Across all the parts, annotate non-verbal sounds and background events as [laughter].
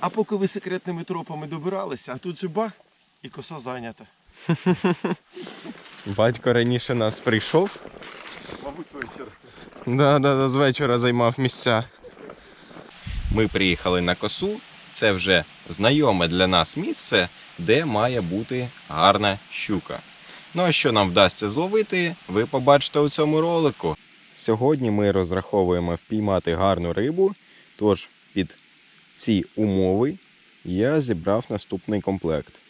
А поки ви секретними тропами добиралися, а тут же ба і коса зайнята. Батько раніше нас прийшов. Мабуть, з вечора. Да, да, да, з вечора займав місця. Ми приїхали на косу. Це вже знайоме для нас місце, де має бути гарна щука. Ну а що нам вдасться зловити, ви побачите у цьому ролику. Сьогодні ми розраховуємо впіймати гарну рибу, тож під ці умови я зібрав наступний комплект.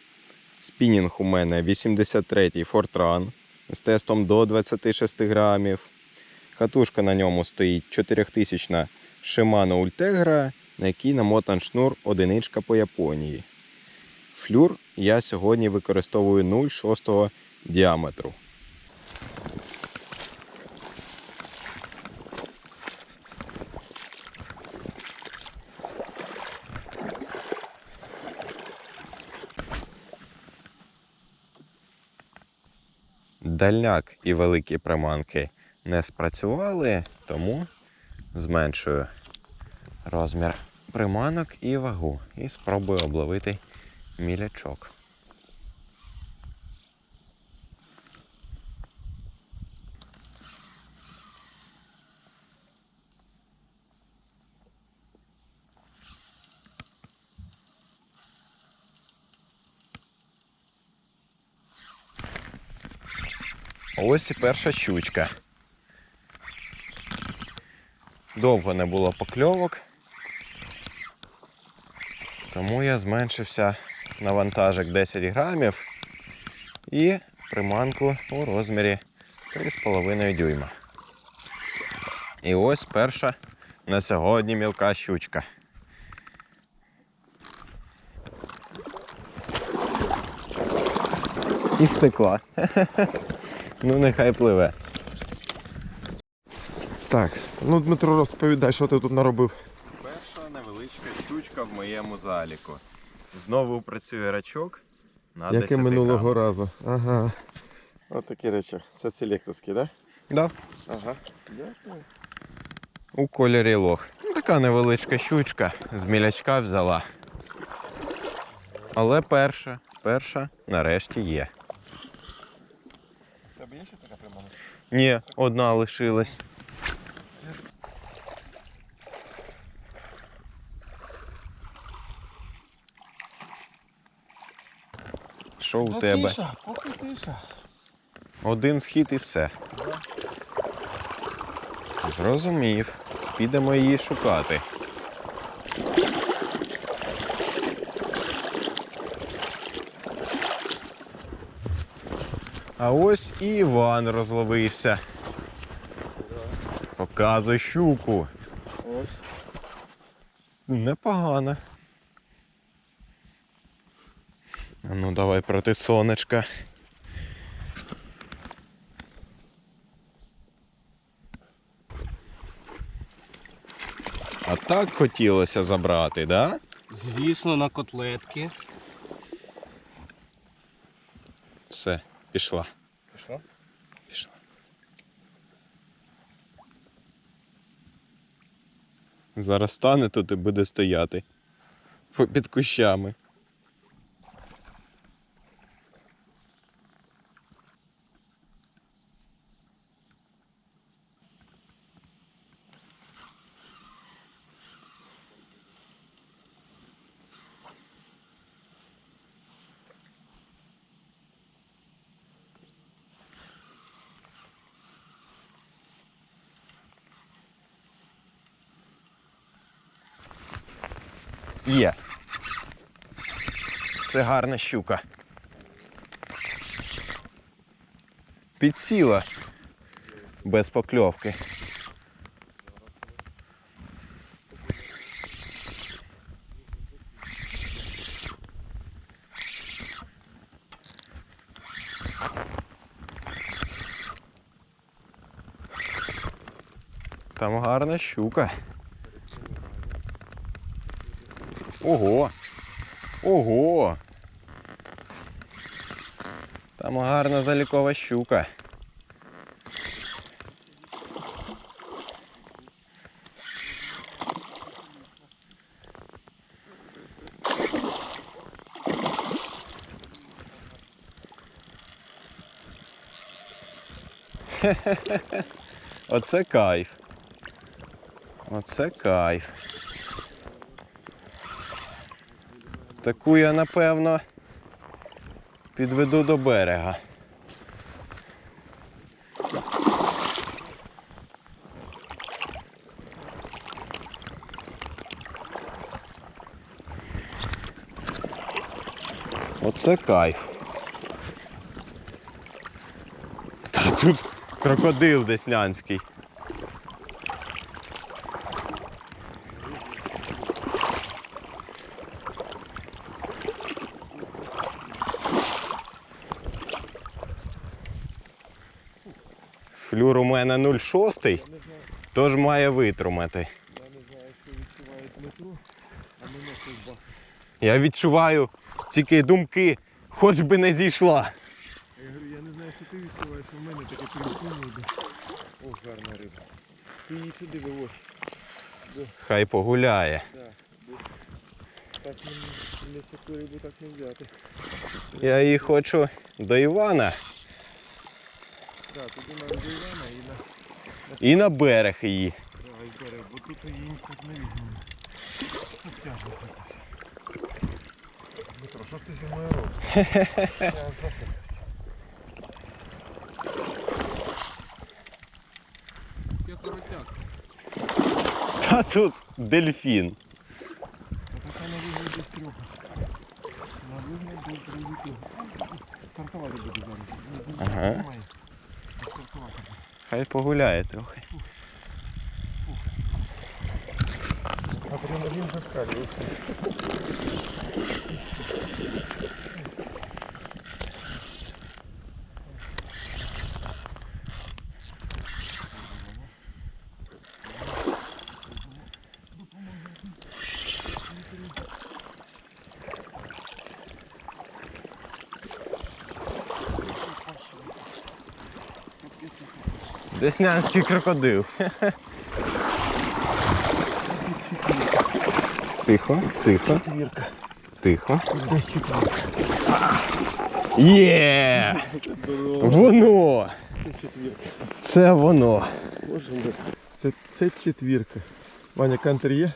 Спінінг у мене 83-й Fortran з тестом до 26 грамів. Катушка на ньому стоїть 4000 Shimano Ultegra, на якій намотан шнур одиничка по Японії. Флюр я сьогодні використовую 0,6 діаметру. Дальняк і великі приманки не спрацювали, тому зменшую розмір приманок і вагу. І спробую обловити мілячок. Ось і перша щучка. Довго не було покльовок, тому я зменшився на вантажик 10 грамів і приманку у розмірі 3,5 дюйма. І ось перша на сьогодні мілка щучка. І втекла. [laughs] Ну, нехай пливе. Так, ну Дмитро, розповідай, що ти тут наробив. Перша невеличка щучка в моєму заліку. Знову працює рачок на Як і минулого разу. Ага. Ось такі речі. Це селекторські, так? Да, Ага. Дякую. у кольорі лох. Ну, така невеличка щучка з мілячка взяла. Але перша, перша нарешті є. Тебе є ще така приманка? Ні, одна лишилась. Що у тебе? Тиша, поки тиша. Один схід і все. Зрозумів. Підемо її шукати. А ось і Іван розловився. Показуй щуку. Ось. Непогано. Ну, давай проти сонечка. А так хотілося забрати, да? Звісно, на котлетки. Все, пішла. Пішла? Пішла. Зараз стане тут і буде стояти. Під кущами. Є. Це гарна щука. Підсіла без покльовки. Там гарна щука. Ого! Ого! Там гарна залікова щука. Хе. [laughs] Оце кайф. Оце кайф. Таку я, напевно, підведу до берега. Оце кайф. Та тут крокодил деснянський. Флюр у мене 0,6, тож має витрумати. Я відчуваю тільки думки, хоч би не зійшла. Я говорю, я не знаю, що ти відчуваєш, у мене таке телефон йде. О, гарна риба. Ти її сюди виводь. Хай погуляє. Так не, не таку рибу так не взяти. Я її хочу до Івана Так, туди нам до і на і на берег її. да, і берег, бо тут її ніхто не візьме. Обтяжно якось. Дмитро, що ти зі мною робиш? Я захопився. Я коротяк. Та тут дельфін. На вигляді трьох. На вигляді привіти. Стартувати буде зараз. Ага. Немає. Хай погуляє трохи. Адреналин зашкалює. Деснянський крокодил. Тихо, тихо, Четвірка. тихо. Десь четвірка. Є! Воно! Це четвірка. Це воно. Боже мой. Це, це четвірка. Ваня, кантер є?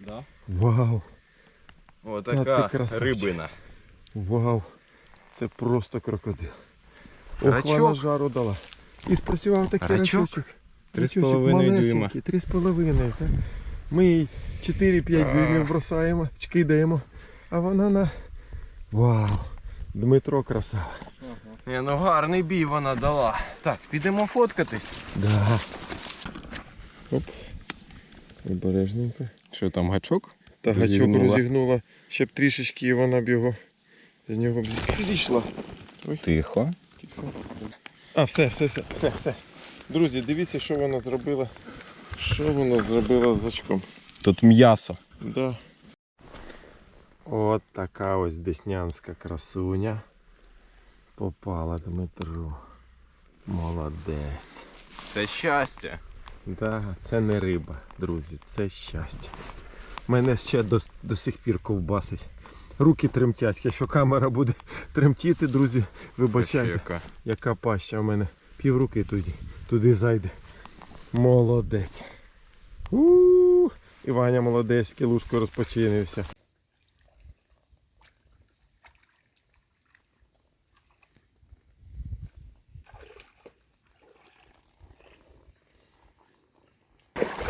Да. Вау. Та Отака ти рибина. Вау. Це просто крокодил. Ох, вона жару дала. І спрацював такий Рачок? рачочок. Три з половиною малесенький, дюйма. Три з половиною. так. Ми їй 4-5 дюймів бросаємо, кидаємо. А вона на. Вау! Дмитро красава. Ні, ну гарний бій вона дала. Так, підемо фоткатись. Да. Оп. Обережненько. Що там, гачок? Та гачок Розігнула. розігнула, щоб трішечки і вона б його з нього б зі- зійшла. Тихо. А, все, все, все, все, все. Друзі, дивіться, що вона зробила. Що вона зробила з гачком. Тут м'ясо. Да. От така ось деснянська красуня. Попала Дмитру. Молодець. Це щастя. Да, це не риба, друзі, це щастя. Мене ще до, до сих пір ковбасить. Руки тремтять. Якщо камера буде [laughs] тремтіти, друзі, вибачайте. яка. Яка паща в мене пів руки туди, туди зайде. Молодець. у І Ваня молодець, кілушко розпочинився.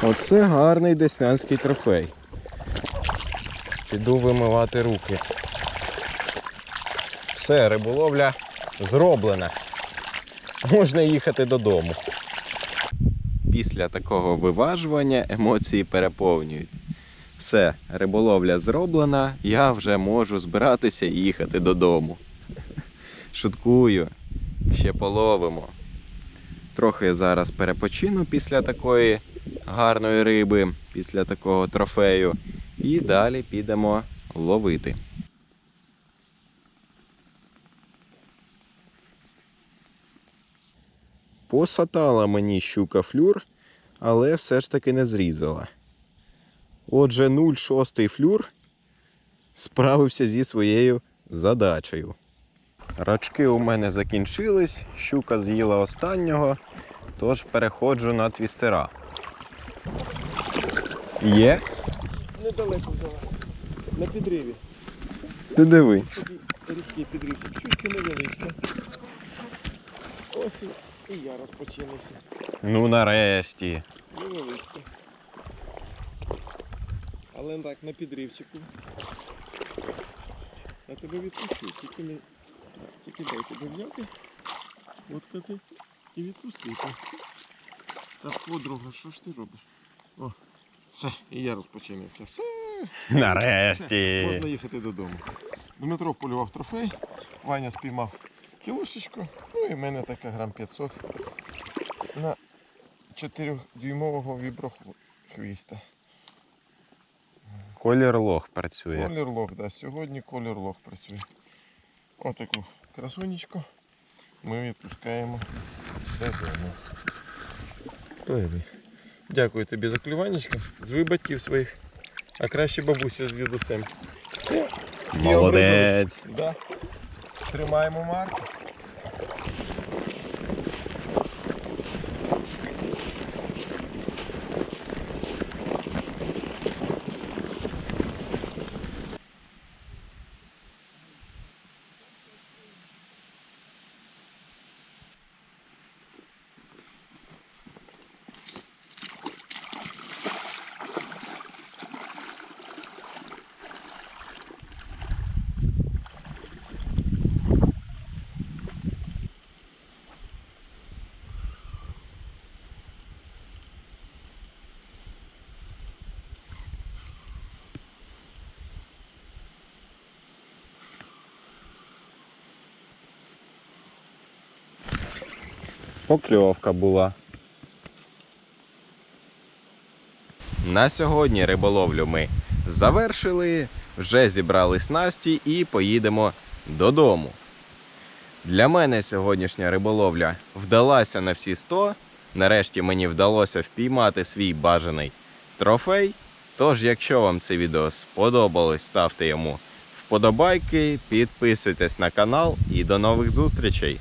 Оце гарний деснянський трофей. Піду вимивати руки. Все, риболовля зроблена. Можна їхати додому. Після такого виважування емоції переповнюють. Все, риболовля зроблена, я вже можу збиратися і їхати додому. Шуткую, ще половимо. Трохи зараз перепочину після такої гарної риби, після такого трофею. І далі підемо ловити. Посатала мені щука флюр, але все ж таки не зрізала. Отже, 0,6 флюр справився зі своєю задачею. Рачки у мене закінчились, щука з'їла останнього, тож переходжу на твістера. Є? Недалеко взяла. На підриві. Ти диви. Різкий підрив. Чуть невеличко. Ось і, і я розпочинився. Ну нарешті. Невеличко. Але так, на підривчику. Я тебе відпущу, тільки не. Тільки дай тебе взяти, сфоткати і відпустити. Та подруга, що ж ти робиш? О, все, і я розпочинився. Все, Нарешті. можна їхати додому. Дмитро вполював трофей, Ваня спіймав кілушечку, ну і в мене така грам 500 на 4-дюймового віброхвіста. Колір лох працює. Колір лох, да, сьогодні колір лох працює. Отаку красунечку ми відпускаємо додому. Дякую тобі за клюванечко. Зви батьків своїх, а краще бабусю з дідусем. Все. всі Молодець. Да. Тримаємо марку. Покльовка була. На сьогодні риболовлю ми завершили, вже зібрали снасті і поїдемо додому. Для мене сьогоднішня риболовля вдалася на всі 100. Нарешті мені вдалося впіймати свій бажаний трофей. Тож, якщо вам це відео сподобалось, ставте йому вподобайки, підписуйтесь на канал і до нових зустрічей!